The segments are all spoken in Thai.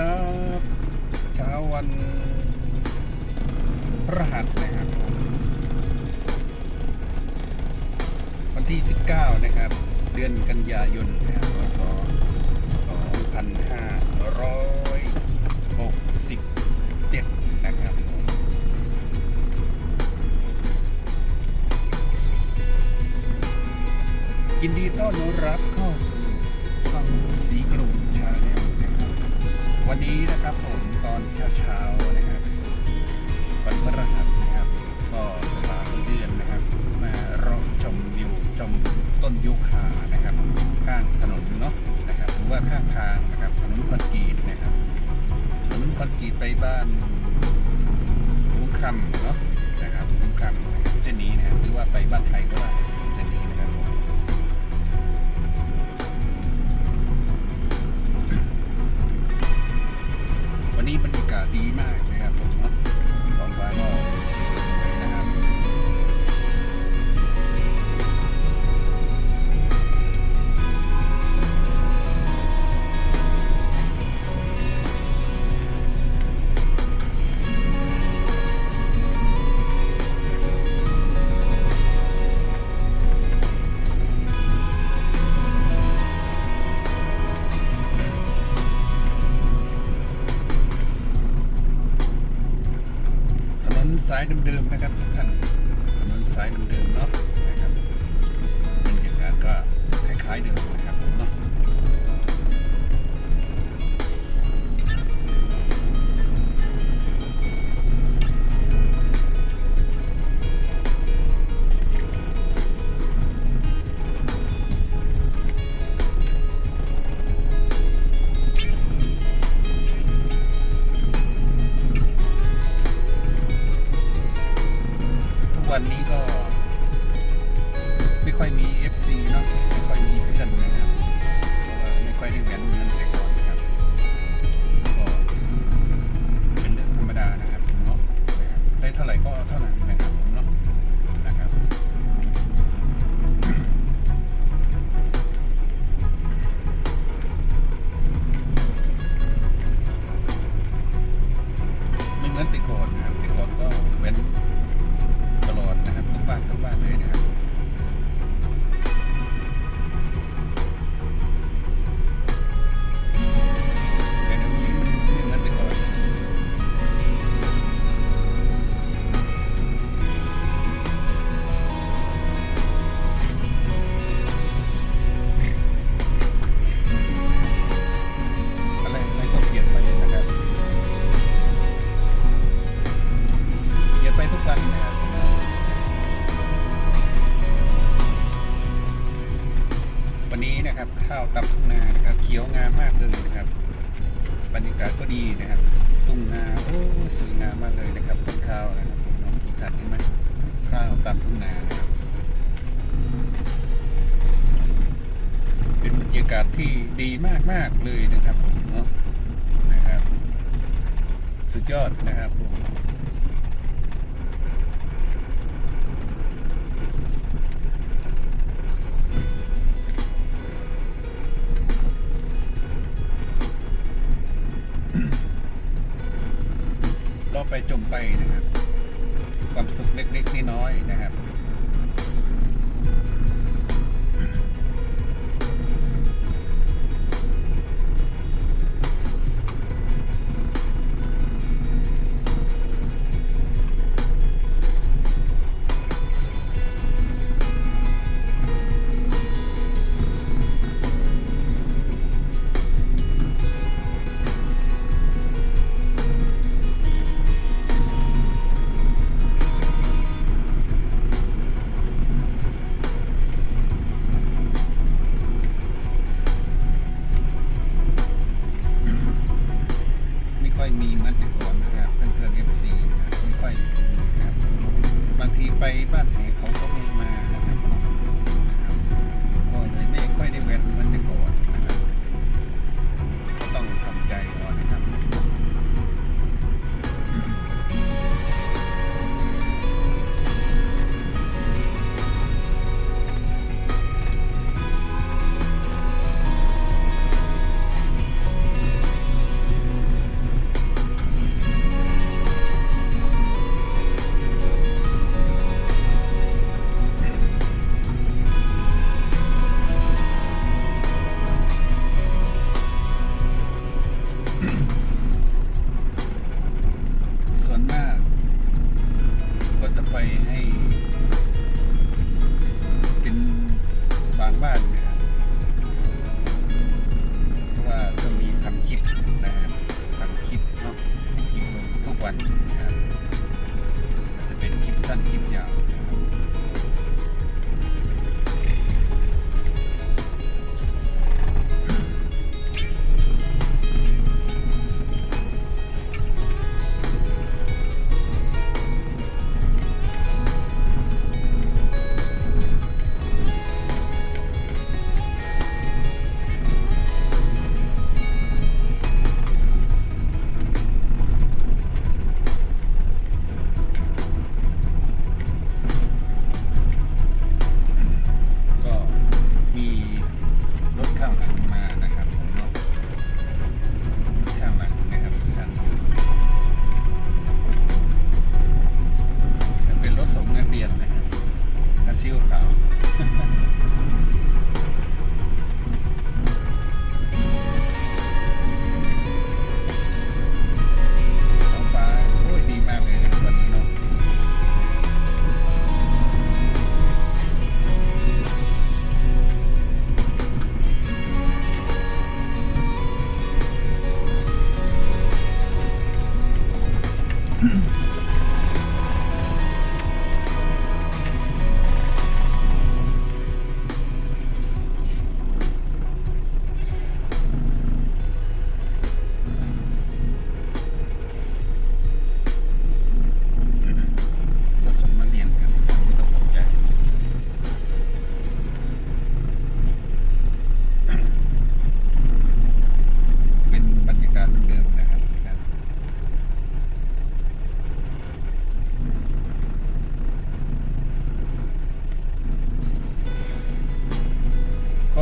ครับ เช้าวันพฤหัสนะครับ วันที่ 19 นะครับ เดือนกันยายนนะครับพศ2567 นะครับยินดีต้อนรับเข้าสู่ นี้นะครับผมตอนเช้าๆนะครับวันพฤหัสนะครับ ก็จะพาเพื่อนนะครับ มารอชมวิวชมต้นยูคานะครับ ข้างถนนเนาะนะครับหรือว่าข้างทางนะครับถนนคอนกรีตนะครับถนนคอนกรีตไปบ้านลุงคำเนาะนะครับลุงคำเส้นนี้นะครับหรือว่าไปบ้านไทยก็ได้ นนี้บรรยากาศดีมากนะครับผมเนาะท้องฟ้าก็ นสายเดิมๆนะครับทุกท่านถนนสายเดิมๆเนาะนะครับบรรยากาศก็คล้ายๆเดิมนะครับ ค่อยมี FC เนาะไม่ค่อยมีเพื่อนนะครับเพราะว่าไม่ค่อยได้แวนเหมือนก่อนากาศก็ดีนะครับตุ่งนาโอ้สวยงามมากเลยนะครับต้นข้าวนะครับผมน้องกีทัดเห็นไหมข้าวตามทุ่งนานะครับเป็นบรรยากาศที่ดีมากๆเลยนะครับผมเนาะนะครับ สุดยอดนะครับผม เราไปจมไปนะครับ ความสุขเล็กๆน้อยๆนะครับบ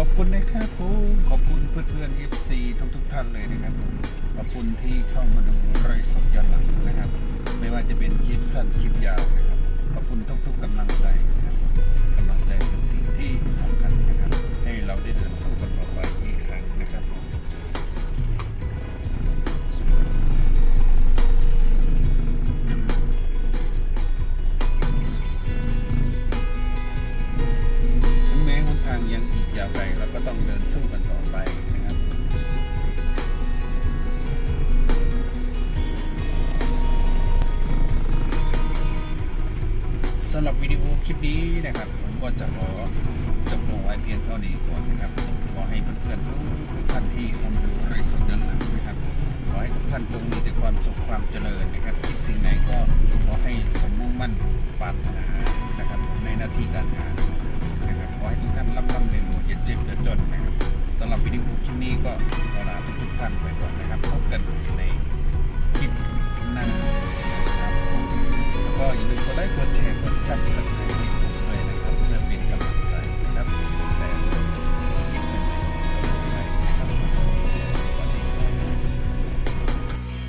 อบคุณนะครับผมขอบคุณเพื่อนๆ FC ทุกๆท่านเลยนะครับผมขอบคุณที่เข้ามาดูไรสดย้อนหลังนะครับ ไม่ว่าจะเป็นคลิปสั้นคลิปยาวนะครับขอบคุณทุกๆกำลังใจ ก็จะรอจบลงไว้เพียงเท่านี้ก่อนนะครับ ขอให้เพื่อนๆทุกท่านที่ทำดูไร้สดเดินหลังนะครับ ขอให้ทุกท่านจงมีแต่ความสุขความเจริญนะครับคิดสิ่งไหนก็ขอให้สมมุ่งมั่นปรารถนานะครับในหน้าที่การงานนะครับขอให้ทุกท่านร่ำร่ำในหัวย่าเจ็บอย่าจนนะครับสำหรับวิดีโอคลิปนี้ก็ขอลาทุกทุกท่านไปก่อนนะครับพบกันในคลิปหน้านะครับแล้วก็อย่าลืมกดไลค์กดแชร์กดซับสไคร